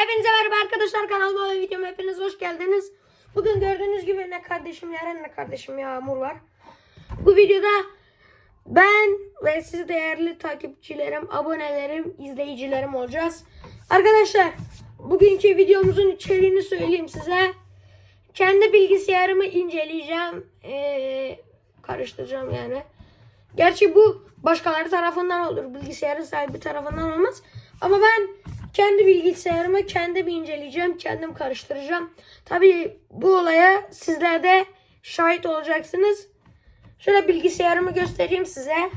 Hepinize merhaba arkadaşlar kanalıma ve videoma hepiniz hoş geldiniz. Bugün gördüğünüz gibi ne kardeşim Yaren ne kardeşim Yağmur var. Bu videoda ben ve siz değerli takipçilerim, abonelerim, izleyicilerim olacağız. Arkadaşlar bugünkü videomuzun içeriğini söyleyeyim size. Kendi bilgisayarımı inceleyeceğim. Ee, karıştıracağım yani. Gerçi bu başkaları tarafından olur. Bilgisayarın sahibi tarafından olmaz. Ama ben kendi bilgisayarımı kendim inceleyeceğim. Kendim karıştıracağım. Tabii bu olaya sizler de şahit olacaksınız. Şöyle bilgisayarımı göstereyim size.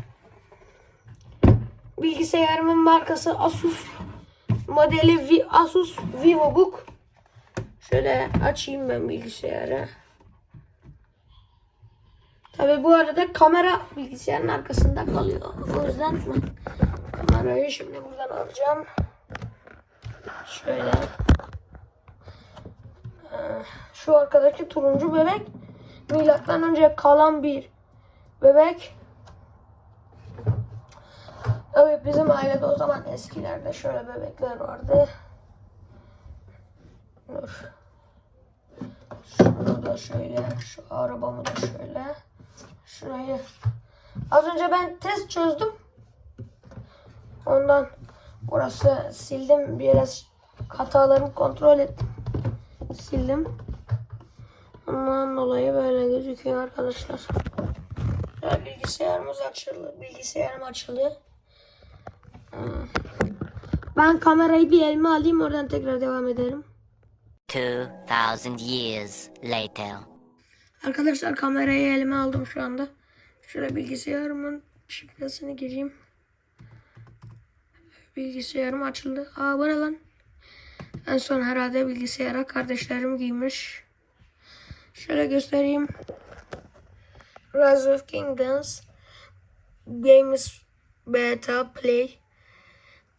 Bilgisayarımın markası Asus. Modeli Asus VivoBook. Şöyle açayım ben bilgisayarı. Tabi bu arada kamera bilgisayarın arkasında kalıyor. O yüzden kamerayı şimdi buradan alacağım. Şöyle. Ee, Şu arkadaki turuncu bebek milattan önce kalan bir bebek. Evet bizim ailede o zaman eskilerde şöyle bebekler vardı. Dur. Şunu da şöyle, şu arabamı da şöyle. Şurayı. Az önce ben test çözdüm. Ondan burası sildim. Biraz hatalarımı kontrol ettim. Sildim. Ondan dolayı böyle gözüküyor arkadaşlar. Ya bilgisayarımız açıldı. Bilgisayarım açıldı. Hmm. Ben kamerayı bir elime alayım oradan tekrar devam edelim. 2,000 years later. Arkadaşlar kamerayı elime aldım şu anda. Şöyle bilgisayarımın şifresini gireyim. Bilgisayarım açıldı. Aa bu ne lan? En son herhalde bilgisayara kardeşlerim giymiş. Şöyle göstereyim. Rise of Kingdoms. Games Beta Play.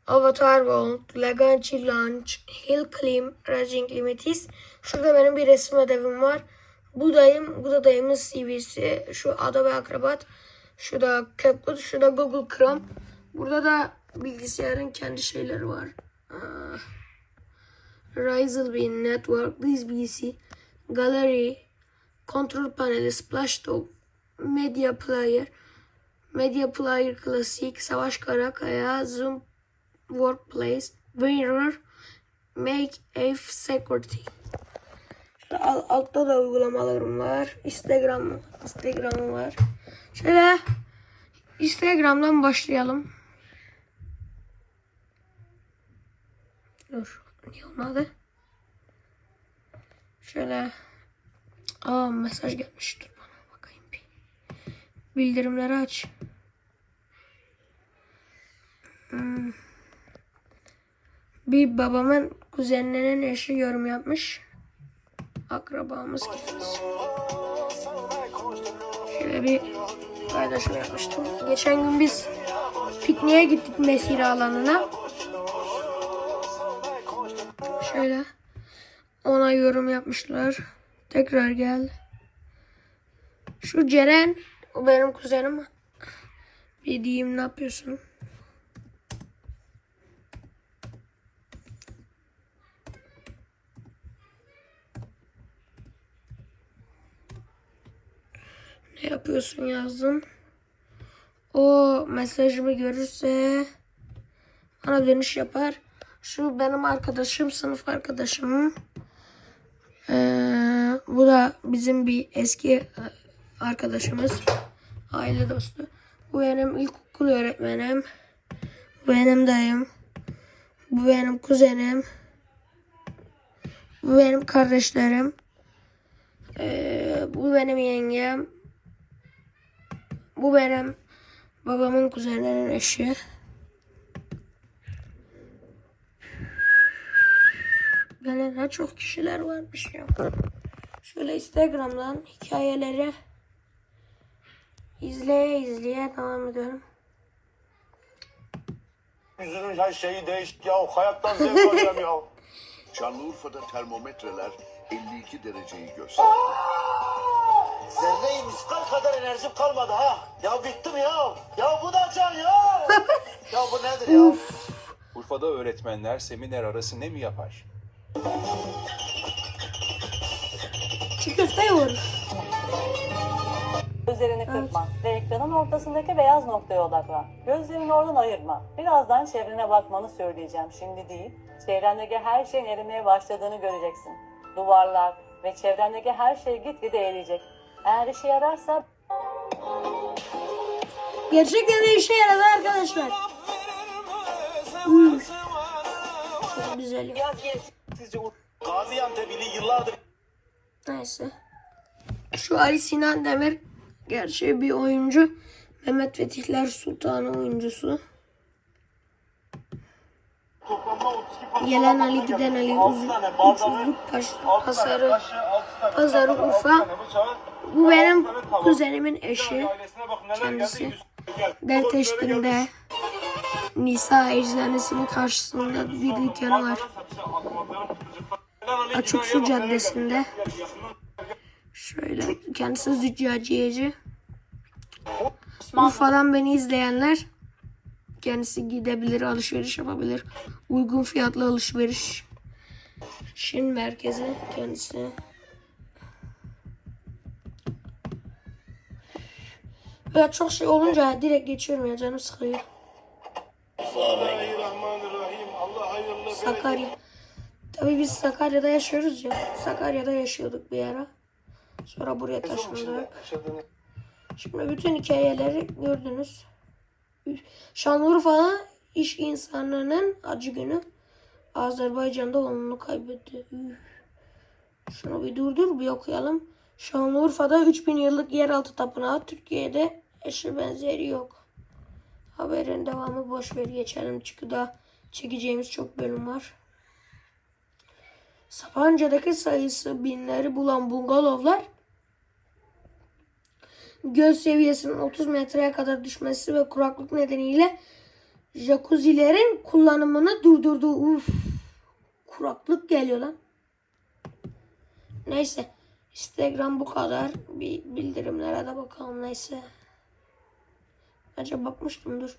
Avatar World, Legacy Launch, Hill Climb, Raging Limites. Şurada benim bir resim ödevim var. Bu dayım, bu da dayımın CV'si. Şu Adobe Acrobat. Şu da CapCut, şu da Google Chrome. Burada da bilgisayarın kendi şeyleri var. Ah. Ryzel Network, This BC, Gallery, Control Paneli, Splash Top, Media Player, Media Player Classic, Savaş Karakaya, Zoom Workplace, Mirror, Make F Security. Şöyle al- altta da uygulamalarım var. Instagram, Instagram'ım var. Şöyle Instagram'dan başlayalım. Dur. Niye olmadı? Şöyle. Aa mesaj gelmiş. Dur bana bakayım bir. Bildirimleri aç. Hmm. Bir babamın kuzenlerinin eşi yorum yapmış. Akrabamız gitmiş. Şöyle bir paylaşım yapmıştım. Geçen gün biz pikniğe gittik mesire alanına. Şöyle ona yorum yapmışlar. Tekrar gel. Şu Ceren o benim kuzenim. Bir diyeyim ne yapıyorsun? Ne yapıyorsun yazdım. O mesajımı görürse bana dönüş yapar. Şu benim arkadaşım, sınıf arkadaşım. Ee, bu da bizim bir eski e, arkadaşımız. Aile dostu. Bu benim ilkokul öğretmenim. Bu benim dayım. Bu benim kuzenim. Bu benim kardeşlerim. Ee, bu benim yengem. Bu benim babamın kuzeninin eşi. Böyle ne çok kişiler varmış ya. Şöyle Instagram'dan hikayeleri izleye izleye devam ediyorum. Yüzünün her şeyi değişti ya. Hayattan zevk alıyorum ya. Şanlıurfa'da termometreler 52 dereceyi gösterdi. Zerre miskal kadar enerjim kalmadı ha. Ya bittim ya. Ya bu da can ya. ya bu nedir ya? Urfa'da öğretmenler seminer arası ne mi yapar? Çiğ köfte yoğurur. Gözlerini kırpma ve ekranın ortasındaki beyaz noktaya odaklan. Gözlerini oradan ayırma. Birazdan çevrene bakmanı söyleyeceğim. Şimdi değil. Çevrendeki her şeyin erimeye başladığını göreceksin. Duvarlar ve çevrendeki her şey gitgide eriyecek. Eğer işe yararsa Gerçekten de işe yaradı arkadaşlar. Üf. Çok güzel ya. Sizce o Gaziantep ili yıllardır Neyse. Şu Ali Sinan Demir gerçi bir oyuncu. Mehmet Fetihler Sultanı oyuncusu. toplamda 32 parça Gelen Ali giden Ali uzun pazarı. Pazarı Urfa. Bu benim kuzenimin eşi. Kendisi. Gel. Delteştin'de Nisa Eczanesinin karşısında bir dükkanı var. Açık Su Caddesi'nde. Şöyle kendisi züccaciyeci. Urfa'dan beni izleyenler kendisi gidebilir, alışveriş yapabilir. Uygun fiyatlı alışveriş. Şin merkezi kendisi. Ya çok şey olunca direkt geçiyorum ya canım sıkılıyor. Bismillahirrahmanirrahim. Allah hayırlı Sakarya. Tabii biz Sakarya'da yaşıyoruz ya. Sakarya'da yaşıyorduk bir ara. Sonra buraya taşındık. Şimdi bütün hikayeleri gördünüz. Şanlıurfa'da iş insanının acı günü. Azerbaycan'da oğlunu kaybetti. Şunu bir durdur bir okuyalım. Şanlıurfa'da 3000 yıllık yeraltı tapınağı Türkiye'de eşi benzeri yok. Haberin devamı boş ver geçelim çünkü daha çekeceğimiz çok bölüm var. Sapanca'daki sayısı binleri bulan bungalovlar göz seviyesinin 30 metreye kadar düşmesi ve kuraklık nedeniyle jacuzzilerin kullanımını durdurdu. Uf. Kuraklık geliyor lan. Neyse. Instagram bu kadar. Bir bildirimlere de bakalım neyse. Acaba bakmıştım dur.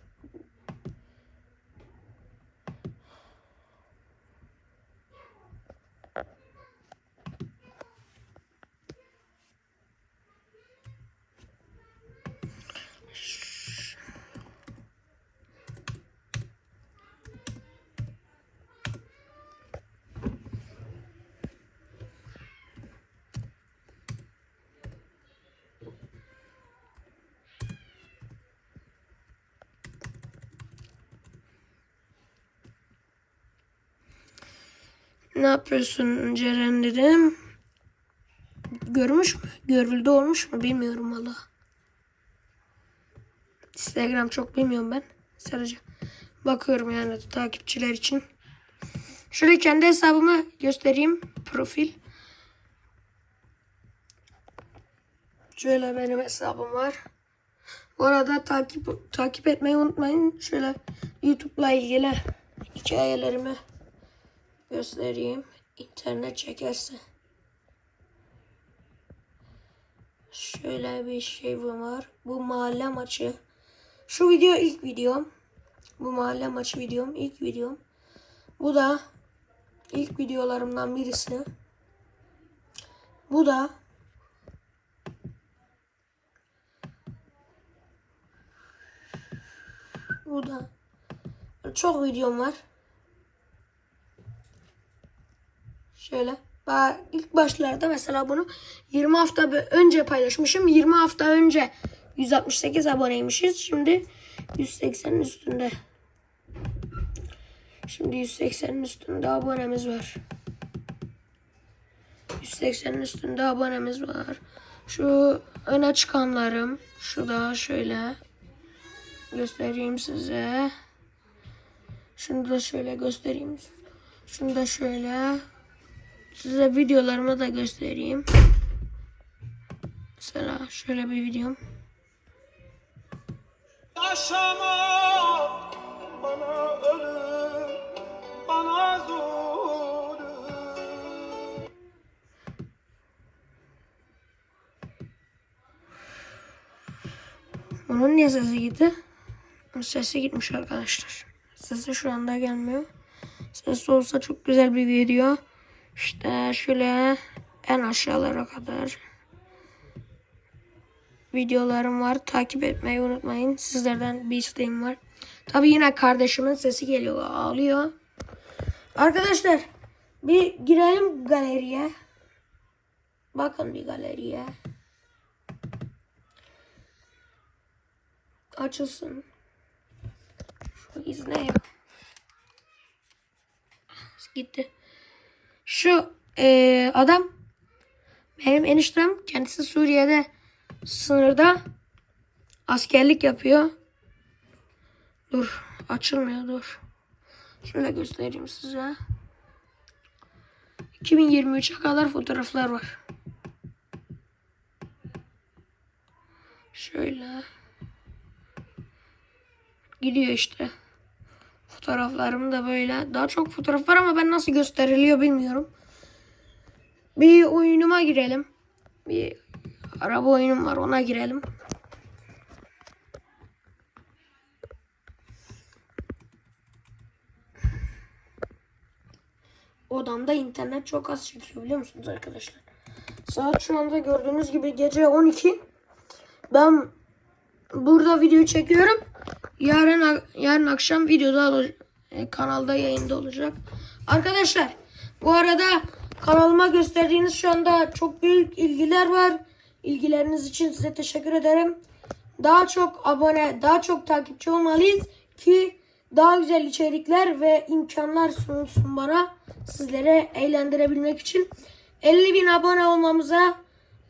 Ne yapıyorsun Ceren dedim. Görmüş mü? Görüldü olmuş mu? Bilmiyorum valla. Instagram çok bilmiyorum ben. Sadece bakıyorum yani takipçiler için. Şöyle kendi hesabımı göstereyim. Profil. Şöyle benim hesabım var. Bu arada takip takip etmeyi unutmayın. Şöyle YouTube'la ilgili hikayelerimi göstereyim. İnternet çekerse. Şöyle bir şey var. Bu mahalle maçı. Şu video ilk videom. Bu mahalle maçı videom. ilk videom. Bu da ilk videolarımdan birisi. Bu da Bu da çok videom var. Şöyle. İlk başlarda mesela bunu 20 hafta önce paylaşmışım. 20 hafta önce 168 aboneymişiz. Şimdi 180'in üstünde. Şimdi 180'in üstünde abonemiz var. 180'in üstünde abonemiz var. Şu öne çıkanlarım. Şu da şöyle göstereyim size. Şunu da şöyle göstereyim. Şunu da şöyle. Size videolarımı da göstereyim. Mesela şöyle bir videom. Yaşamak bana ölüm, bana zulüm. Onun niye sesi gitti? Sesi gitmiş arkadaşlar. Sesi şu anda gelmiyor. Sesi olsa çok güzel bir video. İşte şöyle en aşağılara kadar videolarım var. Takip etmeyi unutmayın. Sizlerden bir isteğim var. Tabii yine kardeşimin sesi geliyor. Ağlıyor. Arkadaşlar bir girelim galeriye. Bakın bir galeriye. Açılsın. Şu izle ya. Gitti. Şu eee, adam benim eniştem kendisi Suriye'de sınırda askerlik yapıyor. Dur açılmıyor dur. Şöyle göstereyim size. 2023'e kadar fotoğraflar var. Şöyle. Gidiyor işte. Fotoğraflarım da böyle. Daha çok fotoğraf var ama ben nasıl gösteriliyor bilmiyorum. Bir oyunuma girelim. Bir araba oyunum var ona girelim. Odamda internet çok az çekiyor biliyor musunuz arkadaşlar? Saat şu anda gördüğünüz gibi gece 12. Ben burada video çekiyorum. Yarın yarın akşam videoda e, kanalda yayında olacak. Arkadaşlar bu arada kanalıma gösterdiğiniz şu anda çok büyük ilgiler var. İlgileriniz için size teşekkür ederim. Daha çok abone, daha çok takipçi olmalıyız ki daha güzel içerikler ve imkanlar sunulsun bana sizlere eğlendirebilmek için. 50 bin abone olmamıza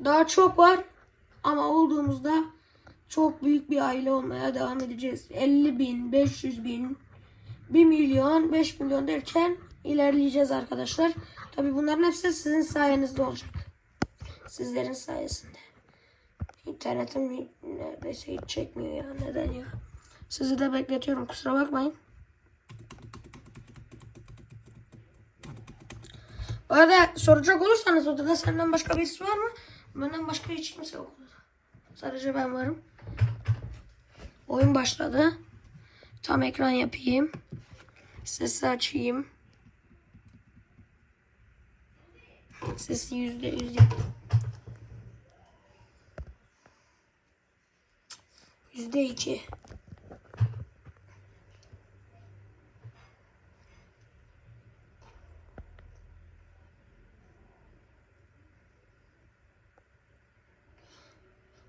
daha çok var ama olduğumuzda çok büyük bir aile olmaya devam edeceğiz. 50 bin, 500 bin, 1 milyon, 5 milyon derken ilerleyeceğiz arkadaşlar. Tabi bunların hepsi sizin sayenizde olacak. Sizlerin sayesinde. İnternetim neredeyse hiç çekmiyor ya. Neden ya? Sizi de bekletiyorum. Kusura bakmayın. Bu arada soracak olursanız odada senden başka birisi var mı? Benden başka hiç kimse yok. Sadece ben varım. Oyun başladı. Tam ekran yapayım. Sesi açayım. Sesi yüzde yüz. Yüzde iki.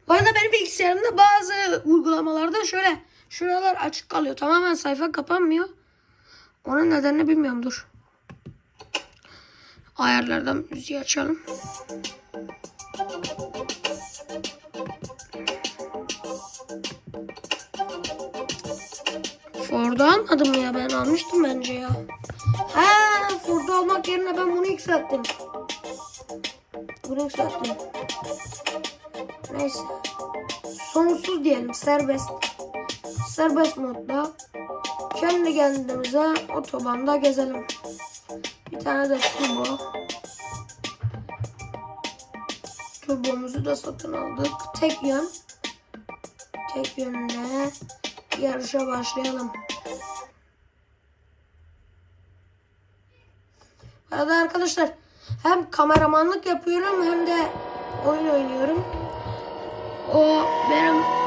Bu arada benim bilgisayarımda bazı uygulamalarda şöyle şuralar açık kalıyor. Tamamen sayfa kapanmıyor. Onun nedenini bilmiyorum dur. Ayarlardan müziği açalım. Ford'u almadım ya ben almıştım bence ya. Ha Ford'u almak yerine ben bunu yükselttim. Bunu yükselttim. Neyse. Sonsuz diyelim serbest. Serbest modda. Kendi kendimize otobanda gezelim. Bir tane de turbo. Turbomuzu da satın aldık. Tek yön. Tek yönde yarışa başlayalım. Arada arkadaşlar hem kameramanlık yapıyorum hem de oyun oynuyorum. O benim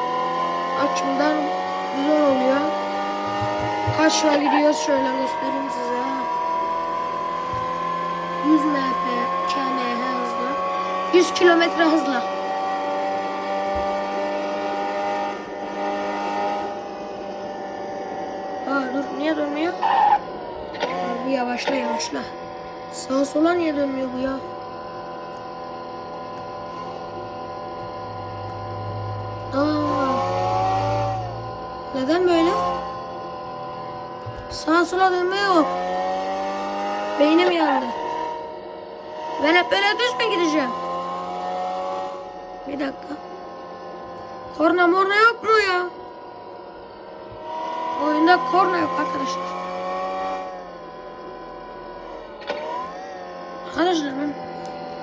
açımdan güzel oluyor. Kaçla gidiyoruz şöyle göstereyim size. 100 mph kmh hızla. 100 kilometre hızla. Aa dur niye dönmüyor? Aa, bir yavaşla yavaşla. Sağa sola niye dönmüyor bu ya? Aa, neden böyle? Sağa sola dönme yok. Beynim yandı. Ben hep böyle düz mü gideceğim? Bir dakika. Korna morna yok mu ya? Oyunda korna yok arkadaşlar. Arkadaşlar ben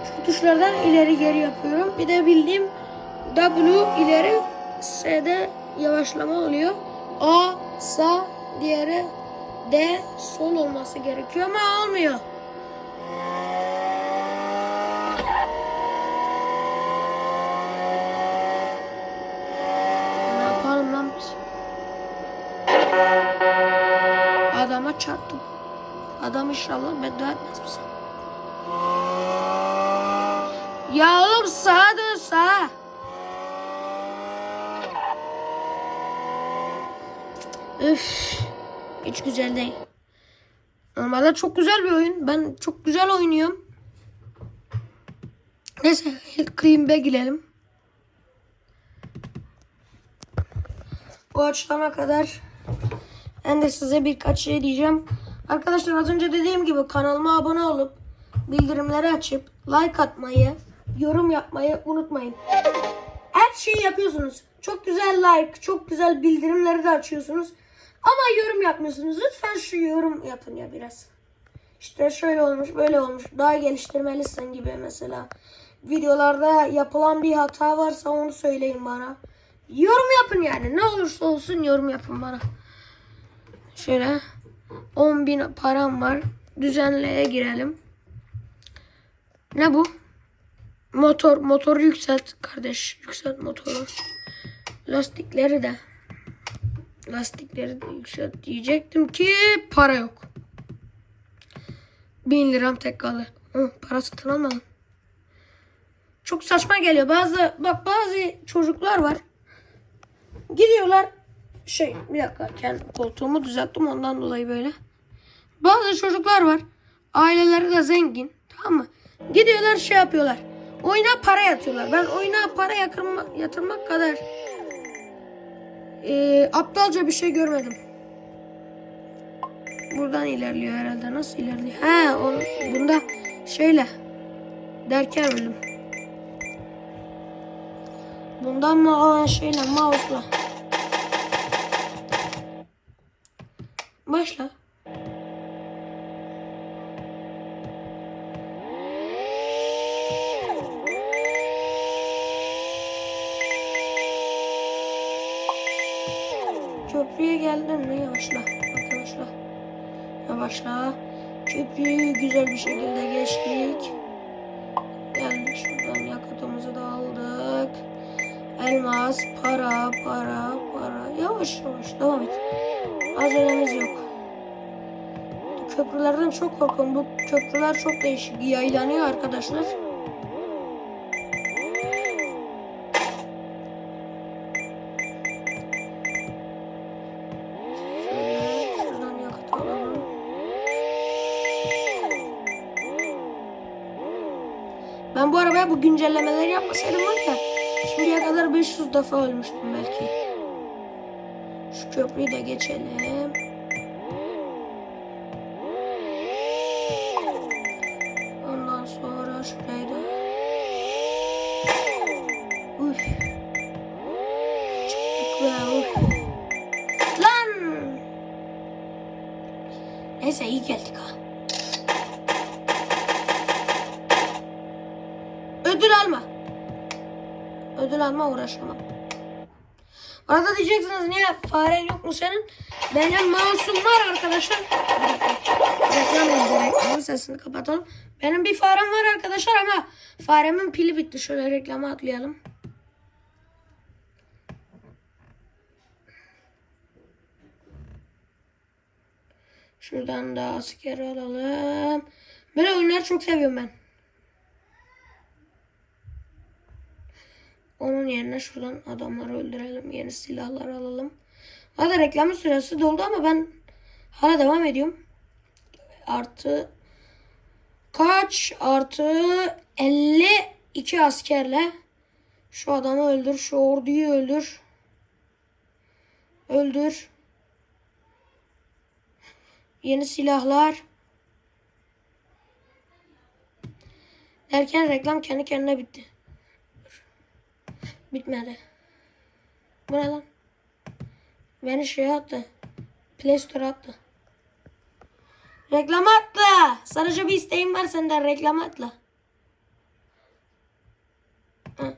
şu tuşlardan ileri geri yapıyorum. Bir de bildiğim W ileri S'de yavaşlama oluyor. A, sağ, diğeri D, sol olması gerekiyor ama olmuyor. Ne yapalım lan biz? Adama çarptım. Adam inşallah beddua etmez bize. Ya oğlum Üf. Hiç güzel değil. Normalde çok güzel bir oyun. Ben çok güzel oynuyorum. Neyse Bag girelim. Bu açılana kadar ben de size birkaç şey diyeceğim. Arkadaşlar az önce dediğim gibi kanalıma abone olup bildirimleri açıp like atmayı, yorum yapmayı unutmayın. Her şeyi yapıyorsunuz. Çok güzel like, çok güzel bildirimleri de açıyorsunuz. Ama yorum yapmıyorsunuz. Lütfen şu yorum yapın ya biraz. İşte şöyle olmuş, böyle olmuş. Daha geliştirmelisin gibi mesela. Videolarda yapılan bir hata varsa onu söyleyin bana. Yorum yapın yani. Ne olursa olsun yorum yapın bana. Şöyle 10 bin param var. Düzenleye girelim. Ne bu? Motor. Motoru yükselt kardeş. Yükselt motoru. Lastikleri de. Lastikleri de yükselt diyecektim ki para yok. 1000 liram tek kaldı. Hı, para satın almadım. Çok saçma geliyor. Bazı bak bazı çocuklar var. Gidiyorlar şey bir dakika kendi koltuğumu düzelttim ondan dolayı böyle. Bazı çocuklar var. Aileleri de zengin. Tamam mı? Gidiyorlar şey yapıyorlar. Oyuna para yatıyorlar. Ben oyuna para yatırma, yatırmak kadar e, aptalca bir şey görmedim. Buradan ilerliyor herhalde. Nasıl ilerliyor? He, on, bunda şeyle derken öldüm. Bundan mı alan şeyle mouse'la. Başla. Geldin mi? Yavaşla. Yavaşla. Yavaşla. Köprüyü güzel bir şekilde geçtik. Geldik şuradan yakıtımızı da aldık. Elmas, para, para, para. Yavaş yavaş devam et. Acelemiz yok. Köprülerden çok korkuyorum. Bu köprüler çok değişik. Yaylanıyor arkadaşlar. Güncellemeleri yapmasaydım var ya şimdiye kadar 500 defa ölmüştüm belki. Şu köprüyü de geçelim. Ondan sonra şurayı. Uf. Çıktık be uf. Lan! Neyse iyi geldik ha. Ödül alma. Ödül alma uğraşamam. Arada diyeceksiniz niye faren yok mu senin? Benim mouse'um var arkadaşlar. Reklam sesini kapatalım. Benim bir farem var arkadaşlar ama faremin pili bitti. Şöyle reklama atlayalım. Şuradan da asker alalım. Böyle oyunları çok seviyorum ben. Onun yerine şuradan adamları öldürelim. Yeni silahlar alalım. Hadi reklamın süresi doldu ama ben hala devam ediyorum. Artı kaç? Artı 52 askerle şu adamı öldür. Şu orduyu öldür. Öldür. Yeni silahlar. Derken reklam kendi kendine bitti. Bitmedi. Bu ne lan? Beni şey attı. Play Store attı. Reklam atla. Sadece bir isteğim var senden reklam atla. Hı.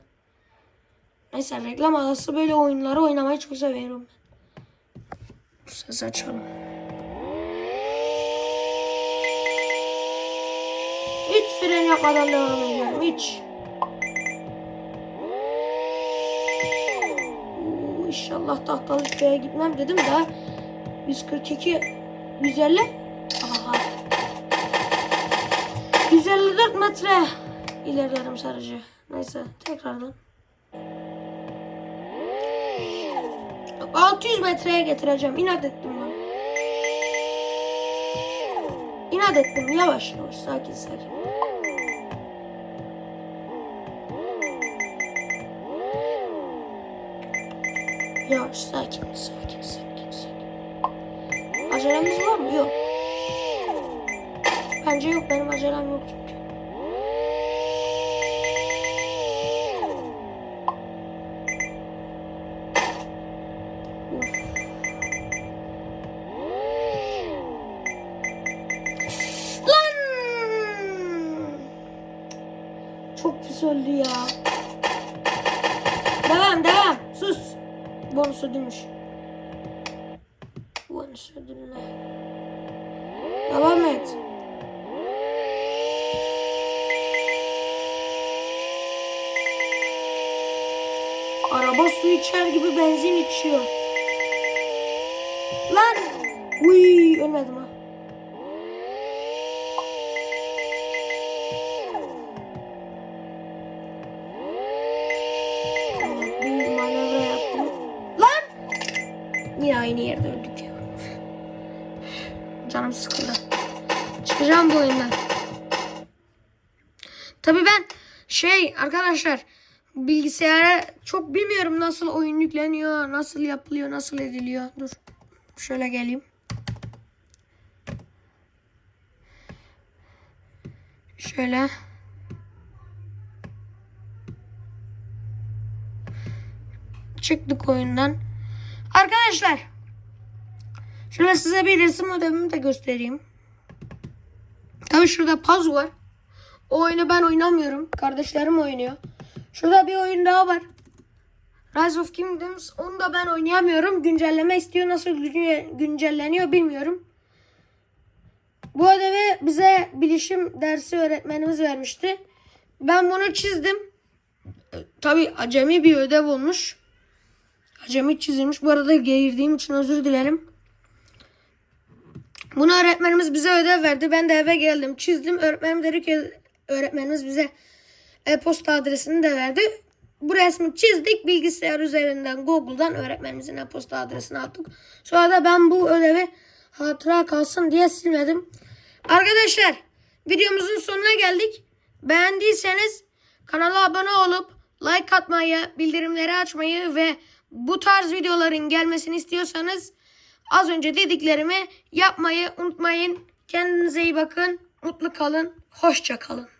Neyse reklam arası böyle oyunları oynamayı çok seviyorum ben. Ses açalım. Hiç fren yapmadan devam ediyorum. Hiç. İnşallah tahtalı köye gitmem dedim de 142 150. Aha. 154 metre ilerliyorum sadece. Neyse tekrardan. 600 metreye getireceğim. İnat ettim ben. İnat ettim. Yavaş yavaş. Sakin sakin. Yavaş sakin sakin sakin sakin. Acelemiz var mı? Yok. Bence yok. Benim acelem yok Ödülmüş. Bonus ödülüne. Devam et. Araba su içer gibi benzin içiyor. Lan! Uy ölmedim ha. Arkadaşlar bilgisayara çok bilmiyorum nasıl oyun yükleniyor, nasıl yapılıyor, nasıl ediliyor. Dur. Şöyle geleyim. Şöyle. Çıktık oyundan. Arkadaşlar. Şöyle size bir resim ödevimi de göstereyim. Tabii şurada paz var. O oyunu ben oynamıyorum. Kardeşlerim oynuyor. Şurada bir oyun daha var. Rise of Kingdoms. Onu da ben oynayamıyorum. Güncelleme istiyor. Nasıl günce- güncelleniyor bilmiyorum. Bu ödevi bize bilişim dersi öğretmenimiz vermişti. Ben bunu çizdim. Tabi acemi bir ödev olmuş. Acemi çizilmiş. Bu arada geğirdiğim için özür dilerim. Bunu öğretmenimiz bize ödev verdi. Ben de eve geldim. Çizdim. Öğretmenim dedi ki öğretmenimiz bize e-posta adresini de verdi. Bu resmi çizdik. Bilgisayar üzerinden Google'dan öğretmenimizin e-posta adresini attık. Sonra da ben bu ödevi hatıra kalsın diye silmedim. Arkadaşlar videomuzun sonuna geldik. Beğendiyseniz kanala abone olup like atmayı, bildirimleri açmayı ve bu tarz videoların gelmesini istiyorsanız az önce dediklerimi yapmayı unutmayın. Kendinize iyi bakın. Mutlu kalın. Hoşça kalın.